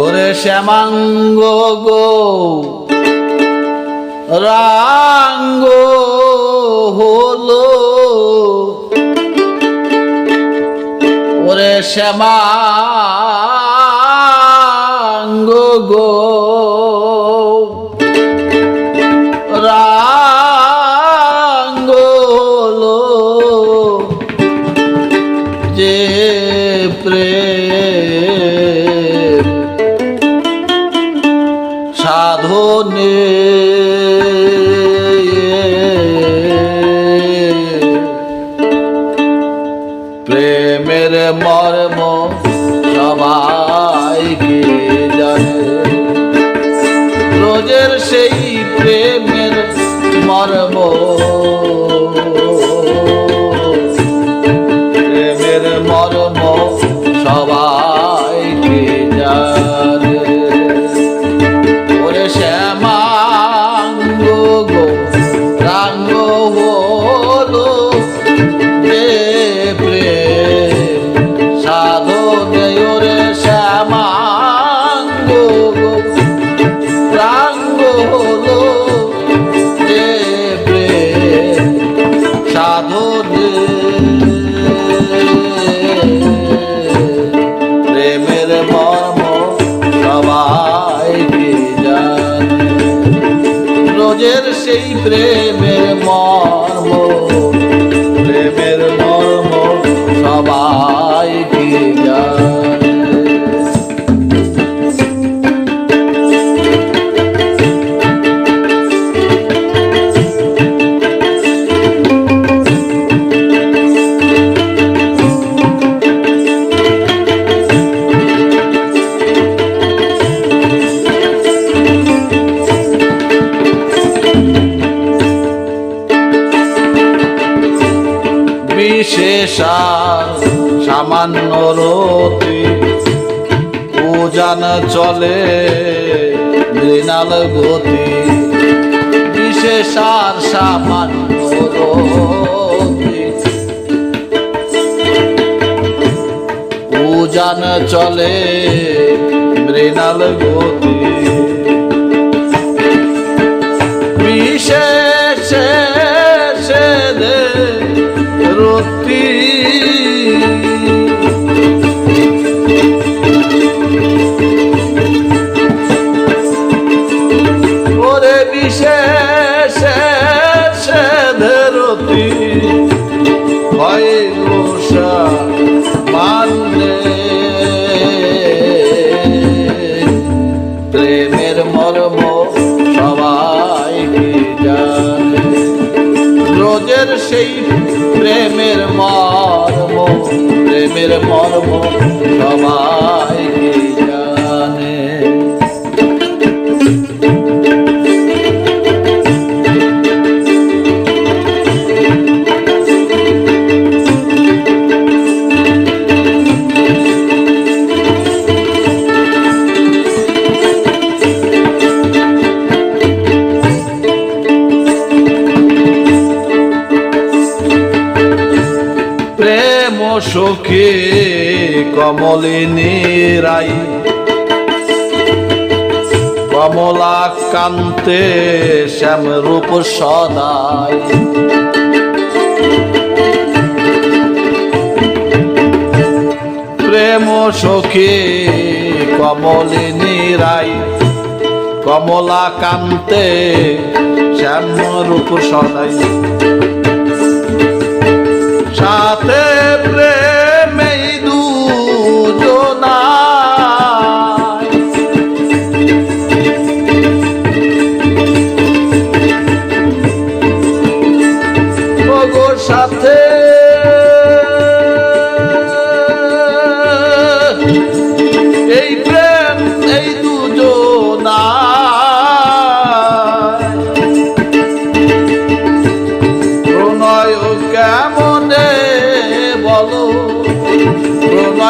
ওরে শ্যামাঙ্গ গো রাঙ্গ হলো। ওরে শ্যামাঙ্গ গো প্রেমের মর্ম সবাই কি জানে? রোজের সেই প্রেমের মর্ম রোজের সেই প্রেমের মর্ম। আর সামান্য রতি। উজান চলে মৃণাল গতি। বিশেষ আর সামান্য রতি। উজান চলে মৃণাল গতি। রতি ওরে বিশেষ ধরতি প্রেমের মর্ম সবাই জানে? রোজের সেই প্রেমের মর্ম প্রেমের মর্ম সবাই সখী কমলিনী রাই কমলা কান্তে শ্যাম রূপ সদাই। প্রেম সখী কমলিনী রাই কমলা কান্তে শ্যাম রূপ সদাই। সাথে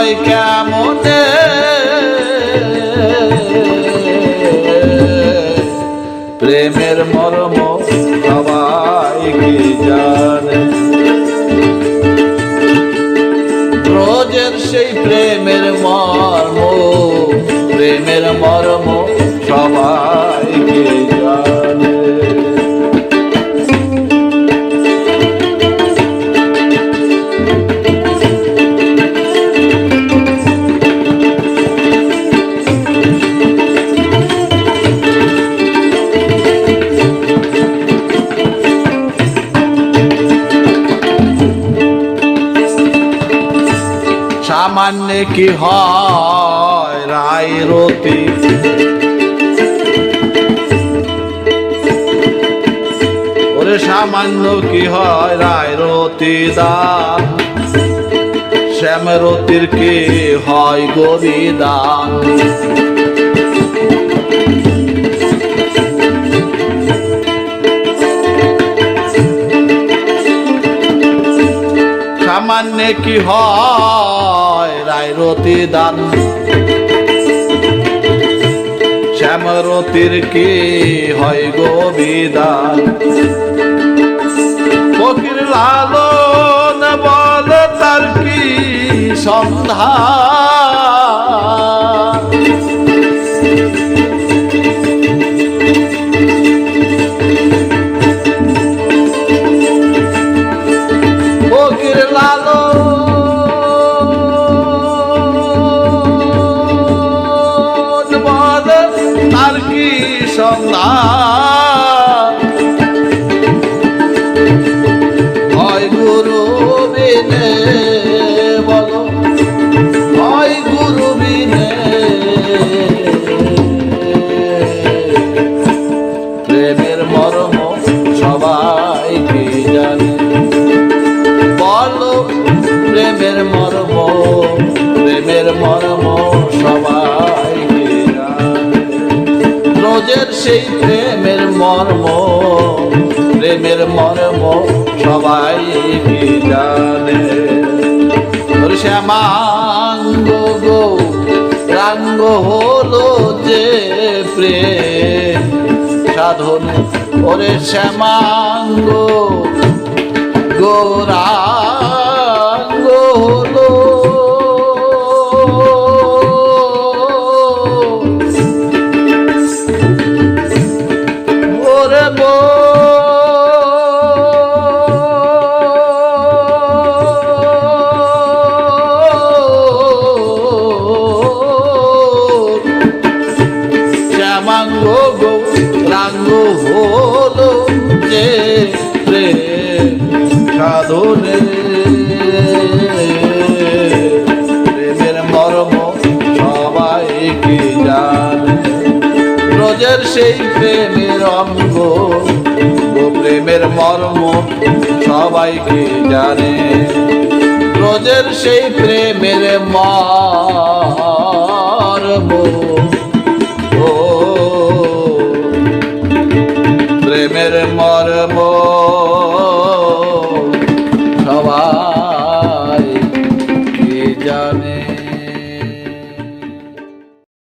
প্রণয় কেমনে প্রেমের মর্ম সামান্য কি হয় রায় রতি। ওরে সামান্য কি হয় রায় রতি দান শ্যামরতির কি হয় গরিদান সামান্য কি হয় রায়রতি দান। শ্যামরতির কি হয় গোবিদান ফকির লালন বল তার কি সন্ধান? সন্ধান হয় গুরু বলো বিনে। প্রেমের মর্ম বলো প্রেমের রোজের সেই প্রেমের মর্ম প্রেমের মর্ম সবাই কি জানে? শ্যামাঙ্গ গো রাঙ্গ হলো যে প্রেম। সাধন ওরে শ্যামাঙ্গ গৌরাঙ্গ সাধনে প্রেমের মর্ম সবাই কি জানে। রোজের সেই প্রেমের অঙ্গ, ও প্রেমের মর্ম সবাই কি জানে। রোজের সেই প্রেমের মর্ম